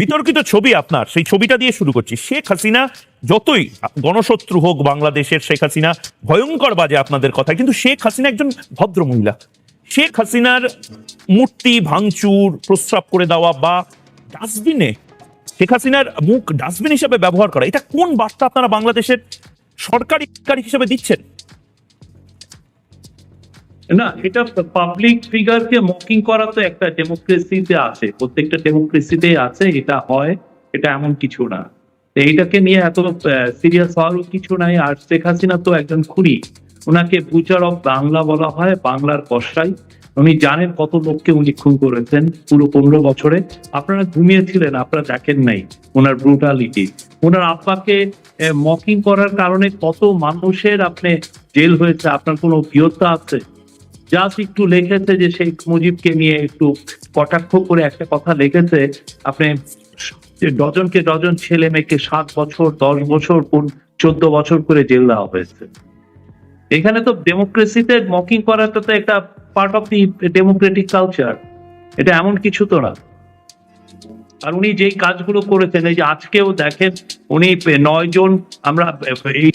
বিতর্কিত ছবি আপনার, সেই ছবিটা দিয়ে শুরু করছি। শেখ হাসিনা যতই গণশত্রু হোক বাংলাদেশের শেখ হাসিনা, ভয়ঙ্কর বাজে আপনাদের কথা কিন্তু শেখ হাসিনা একজন ভদ্র মহিলা। শেখ হাসিনার মূর্তি ভাঙচুর, প্রস্রাব করে দেওয়া বা ডাস্টবিনে, শেখ হাসিনার মুখ ডাস্টবিন হিসেবে ব্যবহার করা, এটা কোন বার্তা আপনারা বাংলাদেশের সরকারি কারি হিসেবে দিচ্ছেন? না, এটা পাবলিক ফিগারকে মকিং করা তো একটা ডেমোক্রেসিতে আছে। প্রত্যেকটা ডেমোক্রেসিতে আছে, এটা হয়, এটা এমন কিছু না। এইটাকে নিয়ে এত সিরিয়াস হওয়ারও কিছু নাই। আর শেখ হাসিনা তো একজন খুনি। ওনাকে বুচার অফ বাংলা বলা হয়, বাংলার কষাই উনি জানেন কত লোককে উনি খুন করেছেন পুরো পনেরো বছরে। আপনারা ঘুমিয়েছিলেন, আপনারা দেখেন নাই ওনার ব্রুটালিটি ওনার আব্বাকে মকিং করার কারণে কত মানুষের আপনি জেল হয়েছে, আপনার কোনো অভিজ্ঞতা আছে? জাস্ট একটু লিখেছে যে শেখ মুজিবকে নিয়ে একটু কটাক্ষ করে একটা কথা লিখেছে, আপনি ডজনকে ডজন ছেলে মেয়েকে সাত বছর, দশ বছর চোদ্দ বছর করে জেল দেওয়া হয়েছে। এখানে তো ডেমোক্রেসিতে মকিং করাটা তো একটা part of the democratic culture এটা এমন কিছু তো না। আর উনি যেই কাজগুলো করেছেন, এই যে আজকেও দেখেন, উনি নয় জন আমরা এই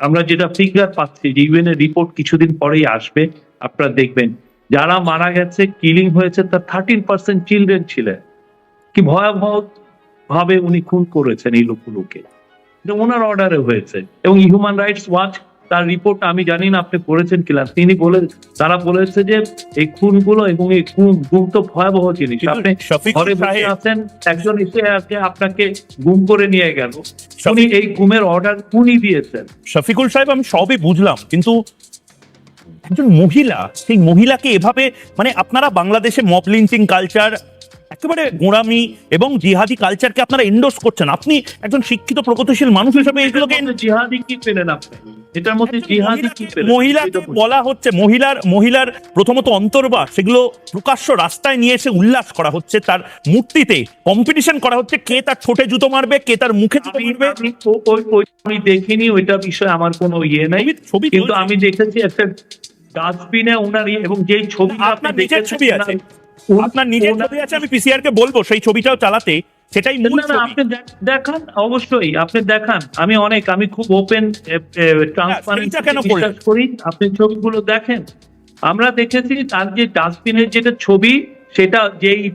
আমরা যেটা ফিগার পাচ্ছি ইউএন এর রিপোর্ট কিছুদিন পরেই আসবে, আপনারা দেখবেন। যারা মারা গেছে কিলিং হয়েছে, তার থার্টিন পার্সেন্ট চিলড্রেন ছিলেন। কি ভয়াবহ ভাবে উনি খুন করেছেন এই লোকগুলোকে। ওনার অর্ডারে হয়েছে। এবং হিউম্যান রাইটস ওয়াচ তার রিপোর্ট আমি জানি না আপনি পড়েছেন কিনা। তিনি বলে তারা বলেছে যে এই খুনগুলো এবং এই খুন গুম তো ভয়াবহ জিনিস। আপনি ঘরে বসে আছেন একজন এসে আজকে আপনাকে গুম করে নিয়ে গেল। উনি এই গুমের অর্ডার উনি দিয়েছেন। শফিকুল সাহেব আমি সবই বুঝলাম কিন্তু একজন মহিলা সেই মহিলাকে এভাবে মানে আপনারা বাংলাদেশে মব লিঞ্চিং কালচার একেবারে গোঁড়ামি এবং জিহাদি কালচারকে আপনারা এন্ডোর্স করছেন। আপনি একজন শিক্ষিত প্রগতিশীল মানুষ হিসেবে এগুলোকে জিহাদি কি পেলেন আপনি? এটার মধ্যে জিহাদি কি বলুন। বলা হচ্ছে মহিলার মহিলার প্রথমত অন্তর্বাস সেগুলো প্রকাশ্য রাস্তায় নিয়ে এসে উল্লাস করা হচ্ছে। তার মূর্তিতে কম্পিটিশন করা হচ্ছে কে তার ঠোঁটে জুতো মারবে কে তার মুখে জুতো মারবে। আমি দেখিনি ওইটা বিষয়ে আমার কোনো ইয়ে নাই। ছবি- কিন্তু আমি দেখেছি একটা ডাস্টবিনে ওনার ইয়ে এবং যেই ছবি আপনার নিজের ছবি আছে। আপনার নিজের ছবি আছে আমি পিসিআর কে বলব সেই ছবিটাও চালাতে। সেটাই মূল। আপনি দেখান অবশ্যই আপনি দেখান। আমি অনেক আমি খুব ওপেন ট্রান্সপারেন্ট করি। আপনি ছবিগুলো দেখেন। আমরা দেখেছি তার যে ডাস্টবিনের যেটা ছবি সেটা যেই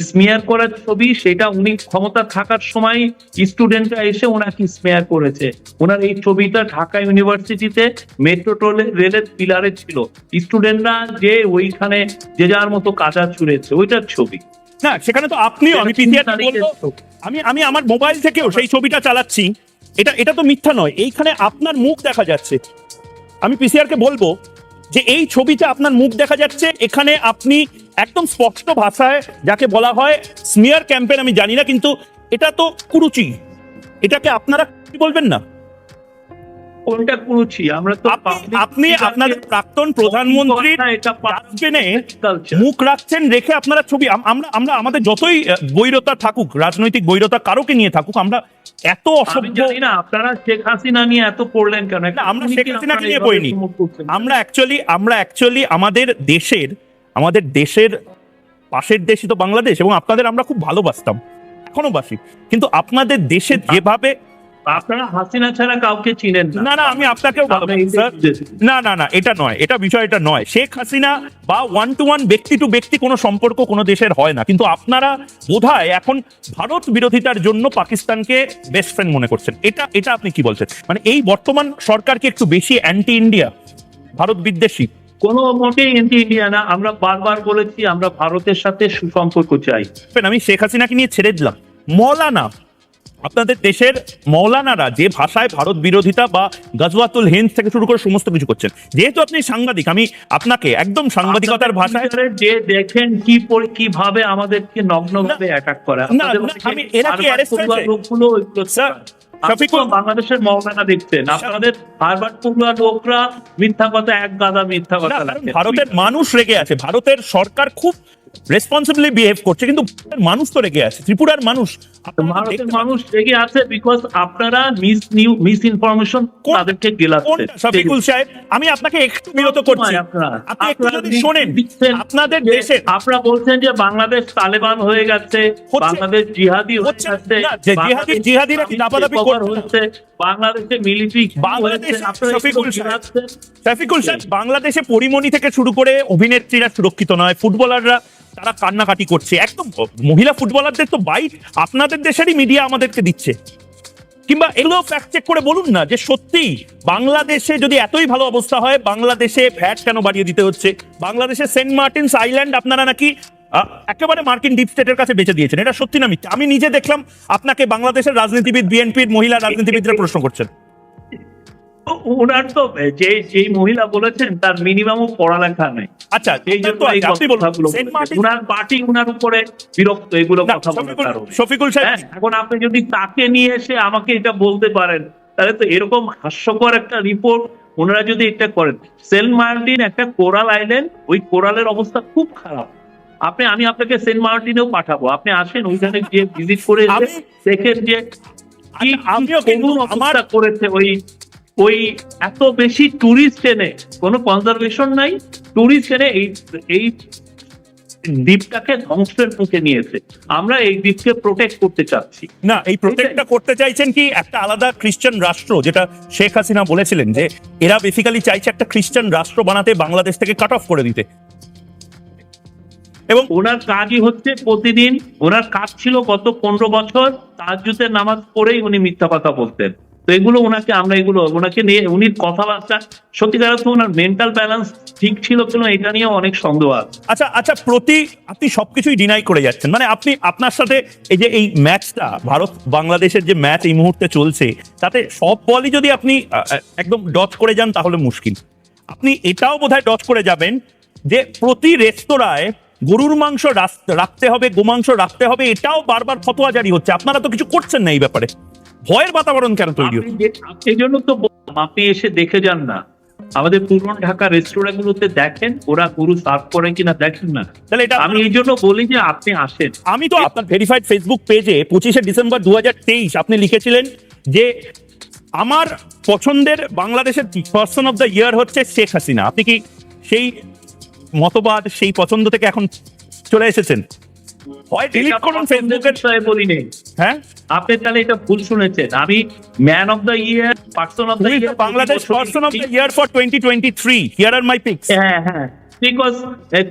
স্মেয়ার করার ছবি সেটা উনি ক্ষমতা থাকার সময় স্টুডেন্টরা এসে ওনাকে স্মেয়ার করেছে। ওনার এই ছবিটা ঢাকা ইউনিভার্সিটিতে মেট্রো রেলের পিলারে ছিল। স্টুডেন্টরা যে ওইখানে যে যার মতো কাজা ছুড়েছে ওইটার ছবি। না সেখানে তো আপনিও আমি আমি আমি আমার মোবাইল থেকেও সেই ছবিটা চালাচ্ছি। এটা এটা তো মিথ্যা নয়। এইখানে আপনার মুখ দেখা যাচ্ছে। আমি পিসিআর কে বলব যে এই ছবিতে আপনার মুখ দেখা যাচ্ছে, এখানে আপনি একদম স্পষ্ট ভাষায় যাকে বলা হয় স্মিয়ার ক্যাম্পেন আমি জানি না, কিন্তু এটা তো কুরুচি। এটাকে আপনারা কি বলবেন না? কোনটা আমরা তো আপনি public আপনি figure আপনার কে- প্রাক্তন ডাস্টবিনে মুখ রাখছেন রেখে আপনারা ছবি আমরা আমরা আমাদের যতই বৈরতা থাকুক রাজনৈতিক বৈরতা কারোকে নিয়ে থাকুক আমরা এত অসভ্য না আপনারা শেখ হাসিনা নিয়ে এত পড়লেন কেন? আমরা শেখ হাসিনাকে নিয়ে পড়িনি। আমরা অ্যাকচুয়ালি আমরা অ্যাকচুয়ালি আমাদের দেশের আমাদের দেশের পাশের দেশই তো বাংলাদেশ এবং আপনাদের আমরা খুব ভালোবাসতাম। এখনও বাসি। কিন্তু আপনাদের দেশে যেভাবে আপনারা হাসিনা ছাড়া কাউকে চিনেন না। না আমি আপনাকেও। না না না এটা নয় এটা বিষয় এটা নয়। শেখ হাসিনা বা ওয়ান টু ওয়ান ব্যক্তি টু ব্যক্তি কোনো সম্পর্ক কোনো দেশের হয় না। কিন্তু আপনারা বোধহয় এখন ভারত বিরোধিতার জন্য পাকিস্তানকে বেস্ট ফ্রেন্ড মনে করছেন। এটা এটা আপনি কি বলছেন? মানে এই বর্তমান সরকার কি একটু বেশি অ্যান্টি ইন্ডিয়া ভারত বিদ্বেষী। কোনো মোটেই এন্টি ইন্ডিয়া না। আমরা বারবার বলেছি আমরা ভারতের সাথে সুসম্পর্ক চাই। আমি শেখ হাসিনাকে নিয়ে ছেড়ে দিলাম। মৌলানা আপনাদের দেশের মৌলানারা যে ভাষায় ভারত বিরোধিতা বা গজওয়াতুল হিন্দ থেকে শুরু করে সমস্ত কিছু করছেন যেহেতু আপনি সাংবাদিক আমি আপনাকে একদম সাংবাদিকতার ভাষায় যে দেখেন কি কীভাবে আমাদেরকে নগ্নভাবে অ্যাটাক করে। না, আমি এরা কি হারবার্ড হয়েছে? লোকগুলো ওইগুলো স্যার, আপনি শফিকুল- তো বাংলাদেশের মৌলানা দেখছেন। আপনাদের হারবার্ড পড়ুয়া লোকরা মিথ্যা কথা এক গাদা মিথ্যা না, কথা ভারতের মানুষ রেগে আছে। ভারতের সরকার খুব রেসপন্সিবলি বিহেভ করছে কিন্তু মানুষ তো রেগে আছে ত্রিপুরার মানুষ ভারতের মানুষ রেগে আছে বিকজ আপনারা মিস নিউ মিস ইনফরমেশন তাদেরকে গেলাচ্ছে শফিকুল সাহেব আমি আপনাকে একটু বিরত করছি। আপনি একটু যদি শোনেন আপনাদের যে দেশের আপনারা বলছেন যে বাংলাদেশ তালেবান হয়ে গেছে বাংলাদেশ জিহাদি হয়ে হচ্ছে গেছে যে জিহাদি- জিহাদিরা কি দাপাদাপি করছে? বাংলাদেশে মিলিটারি বাংলাদেশ আপনারা শফিকুল সাহেব। শফিকুল সাহেব বাংলাদেশে পরিমণি থেকে শুরু করে অভিনেত্রীরা সুরক্ষিত নয় ফুটবলাররা তারা কান্নাকাটি করছে। একদম মহিলা ফুটবলারদের তো বাইট আপনাদের দেশেরই মিডিয়া আমাদেরকে দিচ্ছে। কিংবা এগুলো ফ্যাক্ট চেক করে বলুন না যে সত্যি বাংলাদেশে যদি এতই ভালো অবস্থা হয়, বাংলাদেশে ফ্যাট কেন বাড়িয়ে দিতে হচ্ছে? বাংলাদেশে সেন্ট মার্টিনস আইল্যান্ড আপনারা নাকি একেবারে মার্কিন ডিপ স্টেটের কাছে বেঁচে দিয়েছেন। এটা সত্যি না মিথ্যা। আমি নিজে দেখলাম, আপনাকে বাংলাদেশের রাজনীতিবিদ বিএনপির মহিলা রাজনীতিবিদরা প্রশ্ন করছেন। ওনার তো যে যেই মহিলা বলেছেন তার মিনিমামও পড়ালেখা নেই। আচ্ছা এই জন্য কথাগুলো পার্টি উনার উপরে বিরক্ত এগুলো কথা বলার শফিকুল- কারণে। শফিকুল সাহেব হ্যাঁ, এখন আপনি যদি তাকে নিয়ে এসে আমাকে এটা বলতে পারেন তাহলে তো এরকম হাস্যকর একটা রিপোর্ট ওনারা যদি এটা করেন। সেন্ট মার্টিন একটা কোরাল আইল্যান্ড ওই কোরালের অবস্থা খুব খারাপ। আপনি আমি আপনাকে সেন্ট মার্টিনেও পাঠাবো। আপনি আসেন ওইখানে গিয়ে ভিজিট করে দেখেন যে আচ্ছা, আমিও অবস্থা করেছে ওই ওই এত বেশি টুরিস্ট এনে কোনো কনজারভেশন নাই টুরিস্ট এনে এই এই দ্বীপটাকে ধ্বংসের মুখে নিয়েছে। আমরা এই দ্বীপকে প্রোটেক্ট করতে চাচ্ছি। না এই প্রোটেক্টটা করতে চাইছেন কি? একটা আলাদা খ্রিস্টান রাষ্ট্র যেটা শেখ হাসিনা বলেছিলেন যে এরা বেসিক্যালি চাইছে একটা খ্রিস্টান রাষ্ট্র বানাতে বাংলাদেশ থেকে কাট অফ করে দিতে। এবং ওনার কাজই হচ্ছে প্রতিদিন ওনার কাজ ছিল গত পনেরো বছর তাহাজ্জুদের নামাজ পড়েই উনি মিথ্যা কথা বলতেন। তো এগুলো ওনাকে, আমরা এগুলো, ওনাকে নিয়ে, উনি কথাবার্তা, সত্যিকার অর্থে ওনার মেন্টাল ব্যালেন্স ঠিক ছিল কিনা এটা নিয়ে অনেক সন্দেহ আছে। আচ্ছা আচ্ছা প্রতি, আপনি সবকিছুই ডিনাই করে যাচ্ছেন। মানে আপনি, আপনার সাথে এই যে এই ম্যাচটা ভারত, বাংলাদেশের যে ম্যাচ এই মুহূর্তে চলছে, তাতে সব বলই যদি আপনি একদম ডচ করে যান তাহলে মুশকিল। আপনি এটাও বোধহয় ডচ করে যাবেন যে প্রতি রেস্তোরাঁয় গরুর মাংস রাখতে হবে, গোমাংস রাখতে হবে, এটাও বারবার ফতোয়া জারি হচ্ছে। আপনারা তো কিছু করছেন না এই ব্যাপারে। ভয়ের বাতাবরণ কেন তৈরি এই জন্য তো আপনি এসে দেখে যান না। আমাদের পুরন ঢাকা রেস্টুরেন্ট গুলোতে দেখেন ওরা গরু সার্ভ করে কিনা দেখেন না। তাহলে এটা আমি এই জন্য বলি যে আপনি আসেন। আমি তো আপনার ভেরিফাইড ফেসবুক পেজে পঁচিশে ডিসেম্বর দু হাজার তেইশ আপনি লিখেছিলেন যে আমার পছন্দের বাংলাদেশের পার্সন অফ দ্য ইয়ার হচ্ছে শেখ হাসিনা। আপনি কি সেই মতবাদ সেই পছন্দ থেকে এখন চলে এসেছেন? হয় ডিলিট করুন ফেসবুকের নেই। হ্যাঁ? আপনি তাহলে এটা ভুল শুনেছেন। আমি man of the year person of the year Bangladesh person of the year for twenty twenty three here are my picks হ্যাঁ হ্যাঁ। বিকজ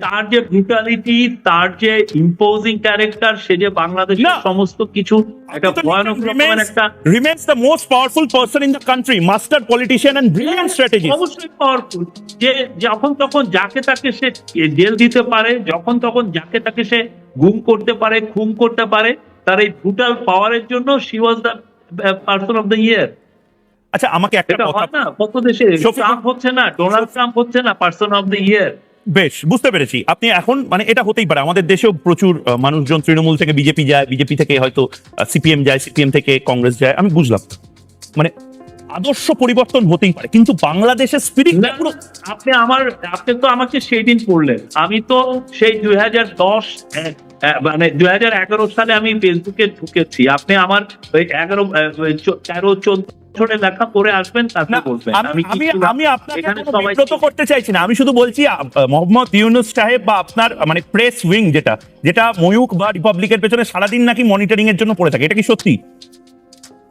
তার যে ব্রুটালিটি তার যে ইম্পোজিং ক্যারেক্টার সে যে বাংলাদেশের সমস্ত কিছু একটা ভয়ানক রকমের একটা remains the most powerful person in the country master politician and brilliant strategist. অবশ্যই পাওয়ারফুল যে যখন তখন যাকে তাকে সে জেল দিতে পারে যখন তখন যাকে তাকে সে গুম করতে পারে খুন করতে পারে তার এই ব্রুটাল পাওয়ারের জন্য she was the person of the year আচ্ছা আমাকে একটা কথা না কত দেশে ট্রাম্প হচ্ছে না ডোনাল্ড ট্রাম্প হচ্ছে না পার্সন অফ দ্য ইয়ার বেশ বুঝতে পেরেছি। আপনি এখন মানে এটা হতেই পারে আমাদের দেশেও প্রচুর মানুষজন তৃণমূল থেকে বিজেপি যায় বিজেপি থেকে হয়তো সিপিএম যায় সিপিএম থেকে কংগ্রেস যায় আমি বুঝলাম। মানে আদর্শ পরিবর্তন হতেই পারে কিন্তু বাংলাদেশের স্পিরিট পুরো আপনি আমার আপনি তো আমাকে সেই দিন পড়লেন আমি তো সেই দুই হাজার দশ মানে দুই হাজার এগারো সালে আমি ফেসবুকে ঢুকেছি। আপনি আমার ওই এগারো তেরো চোদ্দ বছরের লেখা পড়ে আসবেন বলবেন। আমি আপনাকে বিব্রত করতে চাইছি না। শুধু বলছি মোহাম্মদ ইউনুস সাহেব বা আপনার মানে প্রেস উইং যেটা যেটা ময়ূক বা রিপাবলিকের পেছনে সারাদিন নাকি মনিটরিং এর জন্য পড়ে থাকে। এটা কি সত্যি?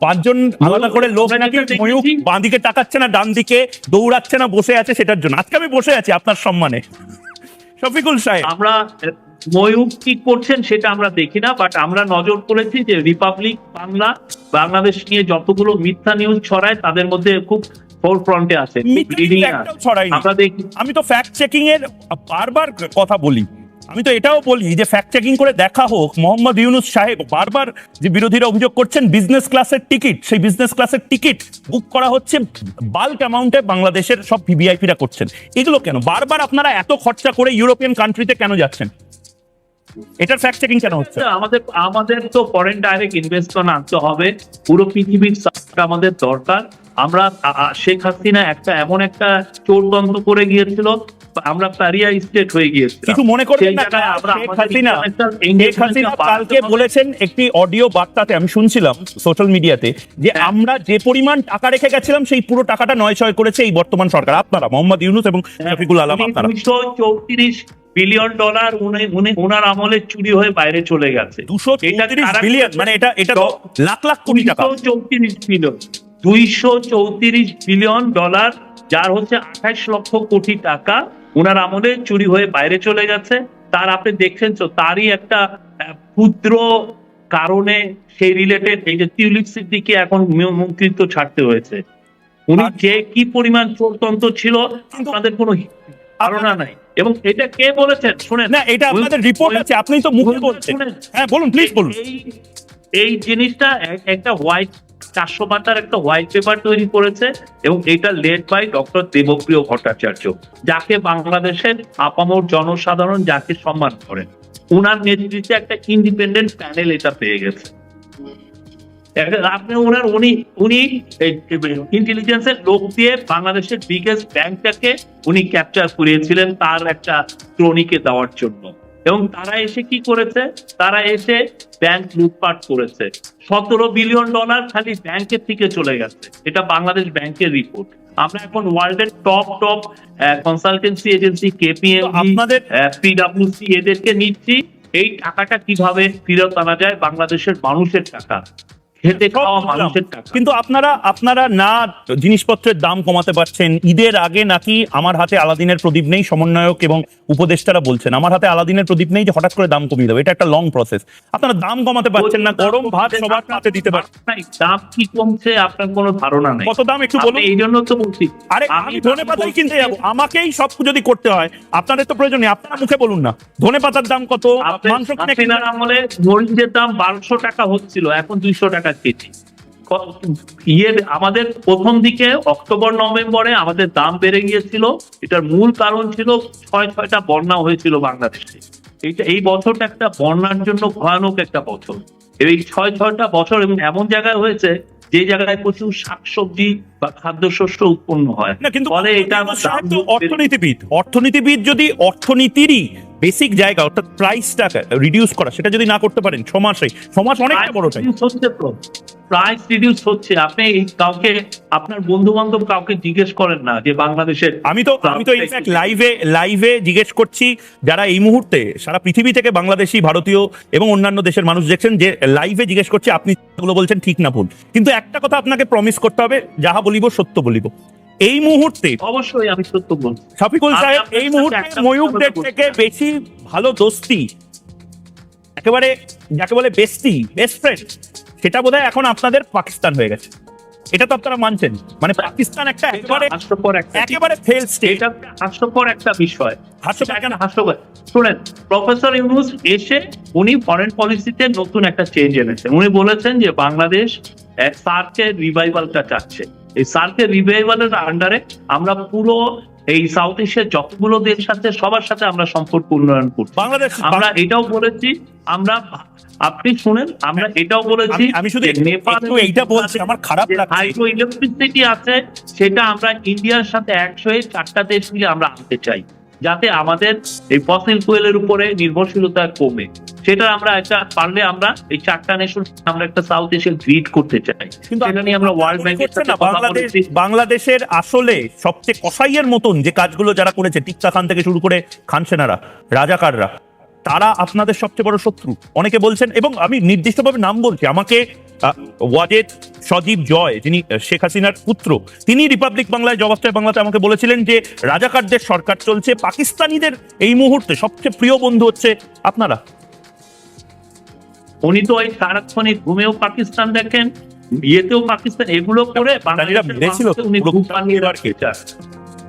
পাঁচজন আলাদা করে লোক নাকি ময়ূক বাঁ দিকে তাকাচ্ছে না ডান দিকে দৌড়াচ্ছে না বসে আছে সেটার জন্য? আজকে আমি বসে আছি আপনার সম্মানে। শফিকুল সাহেব। আমরা ময়ূর কি করছেন সেটা আমরা দেখি না বাট আমরা নজর করেছি যে রিপাবলিক বাংলা বাংলাদেশ নিয়ে যতগুলো মিথ্যা নিউজ ছড়ায় তাদের মধ্যে খুব ফোর ফ্রন্টে আছে। আমরা দেখি আমি তো ফ্যাক্ট চেকিং এর বারবার কথা বলি। আমি তো এটাও বলি যে ফ্যাক্ট চেকিং করে দেখা হোক মোহাম্মদ ইউনুস সাহেব বারবার যে বিরোধীরা অভিযোগ করছেন বিজনেস ক্লাসের টিকিট সেই বিজনেস ক্লাসের টিকিট বুক করা হচ্ছে বাল্ক অ্যামাউন্টে বাংলাদেশের সব ভিভিআইপিরা করছেন। এগুলো কেন? বারবার আপনারা এত খরচা করে ইউরোপিয়ান কান্ট্রিতে কেন যাচ্ছেন? এটার ফ্যাক্ট চেকিং কেন হচ্ছে? আমাদের আমাদের তো ফরেন ডাইরেক্ট ইনভেস্টমেন্ট আনতে হবে। পুরো পৃথিবীর আমাদের দরকার। আমরা শেখ হাসিনা একটা এমন একটা চোরতন্ত্র করে গিয়েছিল আমরা প্যারিয়া স্টেট হয়ে কিছু মনে করবেন না শেখ হাসিনা শেখ হাসিনা কালকে বলেছেন একটি অডিও বার্তাতে আমি শুনছিলাম সোশ্যাল মিডিয়াতে যে হ্যাঁ। আমরা যে পরিমাণ টাকা রেখে গেছিলাম সেই পুরো টাকাটা নয় ছয় করেছে এই বর্তমান সরকার। আপনারা মোহাম্মদ ইউনুস এবং শফিকুল আলম আপনারা। দুশো চৌত্রিশ বিলিয়ন ডলার উনি ওনার আমলে চুরি হয়ে বাইরে চলে গেছে। দুশো বিলিয়ন মানে এটা এটা লাখ লাখ কোটি টাকা। চৌত্রিশ বিলিয়ন দুইশো চৌত্রিশ বিলিয়ন ডলার যার হচ্ছে আঠাইশ লক্ষ কোটি টাকা ওনার আমলে চুরি হয়ে বাইরে চলে গেছে। তার আপনি দেখছেন তো তারই একটা ক্ষুদ্র কারণে সেই রিলেটেড এই যে টিউলিপ সিদ্দিকে এখন ম- মন্ত্রিত্ব ছাড়তে হয়েছে। উনি যে কি পরিমাণ চোরতন্ত্র ছিল আপনাদের কোনো ধারণা নাই। এবং এটা কে বলেছেন? শুনেন। না এটা আপনাদের রিপোর্ট আছে আপনি তো মুখে বলছেন। হ্যাঁ বলুন প্লিজ বলুন। এই জিনিসটা একটা হোয়াইট চারশো পাতার একটা হোয়াইট পেপার তৈরি করেছে এবং এটা led by doctor Debapriya Bhattacharya যাকে বাংলাদেশের আপামর জনসাধারণ যাকে সম্মান করেন। ওনার নেতৃত্বে একটা ইন্ডিপেন্ডেন্ট প্যানেল এটা পেয়ে গেছে। আপনি ওনার উনি উনি ইন্টেলিজেন্সের লোক দিয়ে বাংলাদেশের বিগেস্ট ব্যাংকটাকে উনি ক্যাপচার করিয়েছিলেন তার একটা ক্রনিকে দেওয়ার জন্য। এবং তারা এসে কি করেছে? তারা এসে ব্যাংক লুটপাট করেছে। সতেরো বিলিয়ন ডলার খালি ব্যাংকের থেকে চলে গেছে। এটা বাংলাদেশ ব্যাংকের রিপোর্ট আমরা এখন ওয়ার্ল্ডের top top consultancy agency KPM আপনাদের পিডাব্লিউসি এদেরকে নিচ্ছি। এই টাকাটা কীভাবে ফেরত আনা যায়? বাংলাদেশের মানুষের টাকা। খেতে খাওয়া মানুষের টাকা। কিন্তু আপনারা আপনারা না জিনিসপত্রের দাম কমাতে পারছেন। ঈদের আগে নাকি আমার হাতে আলাদিনের প্রদীপ নেই সমন্বয়ক এবং উপদেষ্টারা বলছেন আমার হাতে আলাদিনের প্রদীপ নেই যে হঠাৎ করে দাম কমিয়ে দেবে। এটা একটা লং প্রসেস আপনারা দাম কমাতে পারছেন না গরম ভাত সবার হাতে দিতে পারছেন। দাম কি কমছে আপনার কোনো ধারণা নেই। কত দাম একটু বলুন। এই জন্য তো বলছি আরে আমি ধনে পাতাই কিনতে যাব। আমাকেই সব যদি করতে হয় আপনাদের তো প্রয়োজন নেই আপনারা মুখে বলুন না। ধনে পাতার দাম কত? মাংস কিনে আমলে মরিচের দাম বারোশো টাকা হচ্ছিল এখন দুইশো টাকা ক- ইয়ে আমাদের প্রথম দিকে অক্টোবর নভেম্বরে আমাদের দাম বেড়ে গিয়েছিল। এটার মূল কারণ ছিল ছয় ছয়টা বন্যা হয়েছিল বাংলাদেশে। এইটা এই বছরটা একটা বন্যার জন্য ভয়ানক একটা বছর। এই ছয় ছয়টা বছর এবং এমন জায়গায় হয়েছে যে জায়গায় প্রচুর শাকসবজি বা খাদ্যশস্য উৎপন্ন হয়। না কিন্তু ফলে এটা অর্থনীতিবিদ। অর্থনীতিবিদ যদি অর্থনীতিরই বেসিক জায়গা অর্থাৎ প্রাইসটাকে রিডিউস করা সেটা যদি না করতে পারেন ছ মাসে ছ মাস অনেকটা বড় টাইম হচ্ছে তো। প্রাইস রিডিউস হচ্ছে। আপনি এই কাউকে আপনার বন্ধু বান্ধব কাউকে জিজ্ঞেস করেন না যে বাংলাদেশের আমি তো আমি তো ইনফ্যাক্ট লাইভে লাইভে জিজ্ঞেস করছি যারা এই মুহূর্তে সারা পৃথিবী থেকে বাংলাদেশি ভারতীয় এবং অন্যান্য দেশের মানুষ দেখছেন যে লাইভে জিজ্ঞেস করছি আপনি যেগুলো বলছেন ঠিক না ভুল। কিন্তু একটা কথা আপনাকে প্রমিস করতে হবে যাহা বলিব সত্য বলিব। এই মুহূর্তে অবশ্যই আমি সত্য বলছি। শফিকুল সাহেব এই মুহূর্তে ময়ূকদের থেকে বেশি ভালো দোস্তি একেবারে যাকে বলে বেস্টি বেস্ট ফ্রেন্ড সেটা বোধহয় এখন আপনাদের পাকিস্তান হয়ে গেছে। এটা তো আপনারা মানছেন। মানে পাকিস্তান একটা একেবারে হাস্যকর একটা একেবারে ফেল স্টেট এটা হাস্যকর একটা বিষয়। হাস্যকর কেন? হাস্যকর শুনেন প্রফেসর ইউনুস এসে উনি ফরেন পলিসিতে নতুন একটা চেঞ্জ এনেছেন। উনি বলেছেন যে বাংলাদেশ সার্কের রিভাইভালটা চাচ্ছে। এই সার্কের রিভাইভালের আন্ডারে আমরা পুরো এই সাউথ এশিয়ার যতগুলো দেশ আছে সবার সাথে আমরা সম্পর্ক উন্নয়ন করছি। আমরা এটাও বলেছি আমরা আপনি শুনেন আমরা এটাও বলেছি আমি- আমি শুধু নেপাল এইটা বলছি, আমার খারাপ লাগছে। হাইড্রো ইলেকট্রিসিটি আছে সেটা আমরা ইন্ডিয়ার সাথে একশো চারটা দেশ মিলে আমরা আনতে চাই যাতে আমাদের এই ফসিল ফুয়েলের উপরে নির্ভরশীলতা কমে। সেটা আমরা একটা পারলে আমরা এই চারটা নেশন আমরা একটা সাউথ এশিয়ার গ্রিড করতে চাই। কিন্তু সেটা নিয়ে আমরা ওয়ার্ল্ড ব্যাংকের সাথে বাংলাদেশ বাংলাদেশের আসলে সবচেয়ে কসাইয়ের মতন যে কাজগুলো যারা করেছে টিক্কা খান থেকে শুরু করে খান সেনারা রাজাকাররা তারা আপনাদের সবচেয়ে বড় শত্রু। অনেকে বলছেন এবং আমি নির্দিষ্টভাবে নাম বলছি আমাকে ওয়াজেদ সজীব জয় যিনি শেখ হাসিনার পুত্র তিনি রিপাবলিক বাংলায় জবাবচায় বাংলাতে আমাকে বলেছিলেন যে রাজাকারদের সরকার চলছে পাকিস্তানিদের এই মুহূর্তে সবচেয়ে প্রিয় বন্ধু হচ্ছে আপনারা। উনি তো ওই সারাক্ষণে ঘুমেও পাকিস্তান দেখেন ইয়েতেও পাকিস্তান এগুলো করে উনি।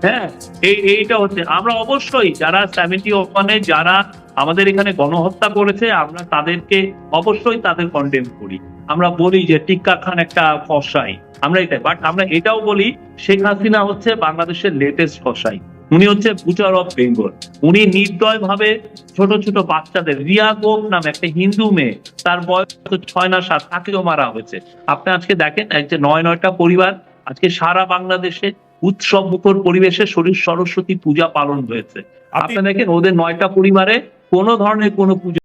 হ্যাঁ এই এইটা হচ্ছে। আমরা অবশ্যই যারা সেভেন্টি ওয়ানে যারা আমাদের এখানে গণহত্যা করেছে আমরা তাদেরকে অবশ্যই তাদের কন্ডেম করি। আমরা বলি যে টিক্কা খান একটা ফসাই। আমরা এটাই বাট আমরা এটাও বলি শেখ হাসিনা হচ্ছে বাংলাদেশের লেটেস্ট ফসাই। উনি হচ্ছে বুচার অফ বেঙ্গল উনি নির্দয় ভাবে ছোট ছোট বাচ্চাদের রিয়া গোপ নামে একটা হিন্দু মেয়ে তার বয়স ছয় না সাত তাকেও মারা হয়েছে। আপনি আজকে দেখেন এই যে নয় নয়টা পরিবার আজকে সারা বাংলাদেশে উৎসব মুখর পরিবেশে শরীর সরস্বতী পূজা পালন হয়েছে। আপনি- আপনি দেখেন ওদের নয়টা পরিবারে কোনো ধরনের কোনো পূজা